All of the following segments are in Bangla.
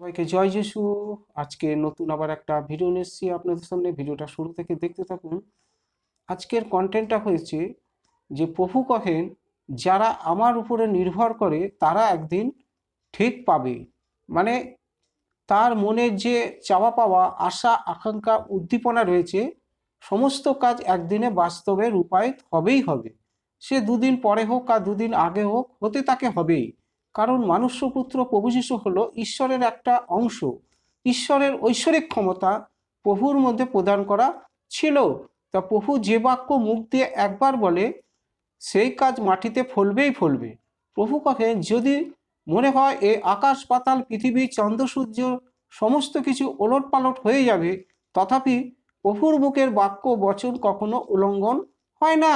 সবাইকে জয় যিশু। আজকে নতুন আবার একটা ভিডিও নিয়ে এসেছি আপনাদের সামনে। ভিডিওটা শুরু থেকে দেখতে থাকুন। আজকের কন্টেন্টটা হয়েছে যে প্রভু কহেন, যারা আমার উপরে নির্ভর করে, তারা একদিন ঠিক পাবে। মানে তার মনের যে চাওয়া পাওয়া, আশা, আকাঙ্ক্ষা, উদ্দীপনা রয়েছে, সমস্ত কাজ একদিনে বাস্তবে রূপায়িত হবেই হবে। সে দুদিন পরে হোক আর দুদিন আগে হোক, হতে তাকে হবেই। কারণ মানুষ্যপুত্র প্রভু যিশু হলো ঈশ্বরের একটা অংশ। ঈশ্বরের ঐশ্বরিক ক্ষমতা প্রভুর মধ্যে প্রদান করা ছিল। তা প্রভু যে বাক্য মুখ দিয়ে একবার বলে, সেই কাজ মাটিতে ফলবেই ফলবে। প্রভু কহেন যদি মনে হয় এ আকাশ পাতাল, পৃথিবী, চন্দ্র, সূর্য সমস্ত কিছু ওলট পালট হয়ে যাবে, তথাপি প্রভুর মুখের বাক্য, বচন কখনো উল্লঙ্ঘন হয় না।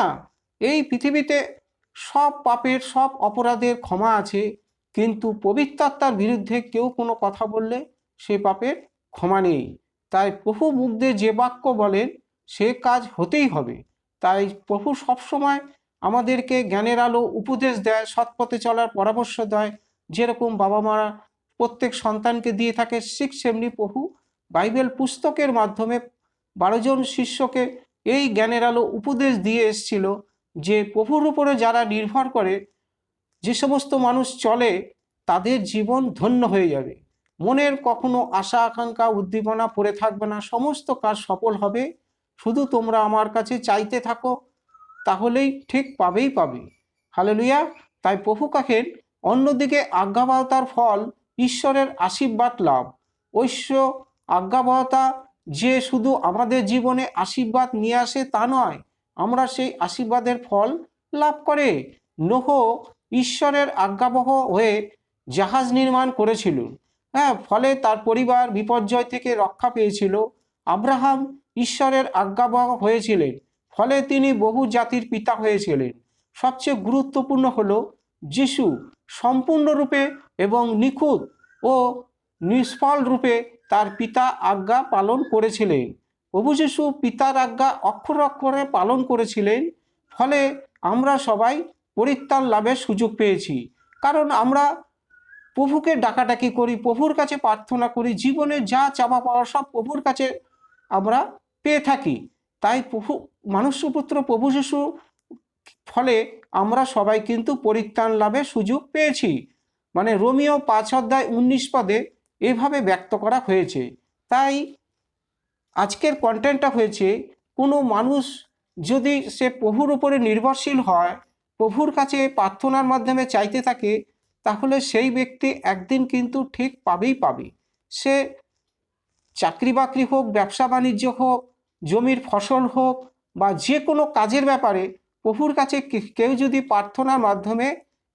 এই পৃথিবীতে সব পাপের, সব অপরাধের ক্ষমা আছে। কিন্তু পবিত্রাত্মার বিরুদ্ধে কেউ কোনো কথা বললে সে পাপের ক্ষমা নেই। তাই প্রভু দিয়ে যে বাক্য বলেন, সে কাজ হতেই হবে। তাই প্রভু সবসময় আমাদেরকে জ্ঞানের আলো, উপদেশ দেয়, সৎপথে চলার পরামর্শ দেয়। যেরকম বাবা মারা প্রত্যেক সন্তানকে দিয়ে থাকে, ঠিক সেমনি প্রভু বাইবেল পুস্তকের মাধ্যমে বারোজন শিষ্যকে এই জ্ঞানের আলো, উপদেশ দিয়ে এসছিল যে প্রভুর উপরে যারা নির্ভর করে যে সমস্ত মানুষ চলে, তাদের জীবন ধন্য হয়ে যাবে। মনের কখনো আশা, আকাঙ্ক্ষা, উদ্দীপনা পড়ে থাকবে না। সমস্ত কাজ সফল হবে। শুধু তোমরা আমার কাছে চাইতে থাকো, তাহলেই ঠিক পাবেই পাবে। হালে হালেলুয়া। তাই প্রভু কাকের অন্যদিকে আজ্ঞাবহতার ফল, ঈশ্বরের আশীর্বাদ লাভ। ঐশ্য আজ্ঞাবহতা যে শুধু আমাদের জীবনে আশীর্বাদ নিয়ে আসে তা নয়, আমরা সেই আশীর্বাদের ফল লাভ করে। নোহ ঈশ্বরের আজ্ঞাবহ হয়ে জাহাজ নির্মাণ করেছিল। হ্যাঁ ফলে তার পরিবার বিপর্যয় থেকে রক্ষা পেয়েছিল। আব্রাহাম ঈশ্বরের আজ্ঞাবহ হয়েছিলেন, ফলে তিনি বহু জাতির পিতা হয়েছিলেন। সবচেয়ে গুরুত্বপূর্ণ হল যিশু সম্পূর্ণরূপে এবং নিখুঁত ও নিষ্ফল রূপে তার পিতা আজ্ঞা পালন করেছিলেন। প্রভু যিশু পিতার আজ্ঞা অক্ষর অক্ষরে পালন করেছিলেন, ফলে আমরা সবাই পরিত্রাণ লাভের সুযোগ পেয়েছি। কারণ আমরা প্রভুকে ডাকাডাকি করি, প্রভুর কাছে প্রার্থনা করি, জীবনে যা চাপা পাওয়া সব প্রভুর কাছে আমরা পেয়ে থাকি। তাই প্রভু, মানুষ্যপুত্র প্রভু শিশু ফলে আমরা সবাই কিন্তু পরিত্রাণ লাভের সুযোগ পেয়েছি। মানে রোমিও পাঁচ অধ্যায় উনিশ পদে এভাবে ব্যক্ত করা হয়েছে। তাই আজকের কন্টেন্টটা হয়েছে, কোনো মানুষ যদি সে প্রভুর উপরে নির্ভরশীল হয় প্রভুর কাছে প্রার্থনার মাধ্যমে চাইতে থাকে, তাহলে সেই ব্যক্তি একদিন কিন্তু ঠিক পাবেই পাবে। সে চাকরি বাকরি হোক ব্যবসা বাণিজ্য হোক, জমির ফসল হোক বা যে কোনো কাজের ব্যাপারে প্রভুর কাছে কেউ যদি প্রার্থনার মাধ্যমে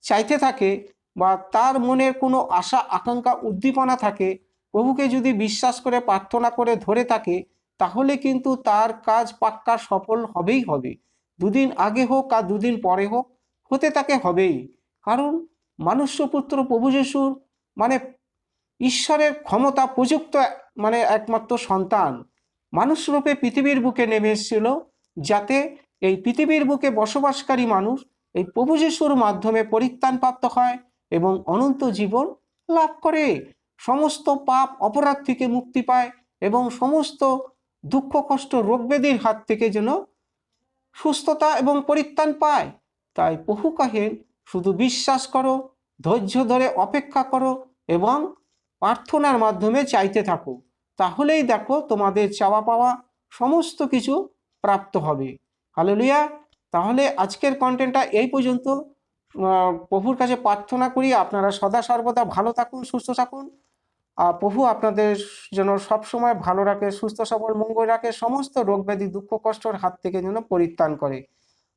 চাইতে থাকে বা তার মনের কোনো আশা, আকাঙ্ক্ষা, উদ্দীপনা থাকে, প্রভুকে যদি বিশ্বাস করে, প্রার্থনা করে, ধরে থাকে, তাহলে কিন্তু তার কাজ পাক্কা সফল হবেই হবে। দুদিন আগে হোক আর দুদিন পরে হোক হতে তাকে হবেই। কারণ মানুষ্যপুত্র প্রভু যিশুর মানে ঈশ্বরের ক্ষমতা প্রযুক্ত মানে একমাত্র সন্তান। মানুষরূপে পৃথিবীর বুকে নেমে এসেছিল যাতে এই পৃথিবীর বুকে বসবাসকারী মানুষ এই প্রভু যিশুর মাধ্যমে পরিত্রাণ প্রাপ্ত হয় এবং অনন্ত জীবন লাভ করে। সমস্ত পাপ অপরাধ থেকে মুক্তি পায় এবং সমস্ত দুঃখ কষ্ট রোগ ব্যাধির হাত থেকে যেন সুস্থতা এবং পরিত্রাণ পায়। তাই বহু কাহেন শুধু বিশ্বাস করো, ধৈর্য ধরে অপেক্ষা করো এবং প্রার্থনার মাধ্যমে চাইতে থাকো। তাহলেই দেখো তোমাদের চাওয়া পাওয়া সমস্ত কিছু প্রাপ্ত হবে। হালেলুয়া। তাহলে আজকের কন্টেন্টটা এই পর্যন্ত। প্রভুর কাছে প্রার্থনা করি আপনারা সদা সর্বদা ভালো থাকুন, সুস্থ থাকুন। আর প্রভু আপনাদের যেন সবসময় ভালো রাখে, সুস্থ সবল, মঙ্গল রাখে, সমস্ত রোগ ব্যাধি দুঃখ কষ্টর হাত থেকে যেন পরিত্রাণ করে।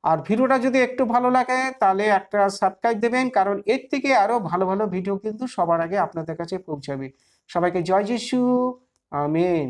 আর ভিডিওটা যদি একটু ভালো লাগে, তাহলে একটা সাবস্ক্রাইব দেবেন, কারণ এর থেকে আরও ভালো ভালো ভিডিও কিন্তু সবার আগে আপনাদের কাছে পৌঁছাবে। সবাইকে জয় যিশু, আমেন।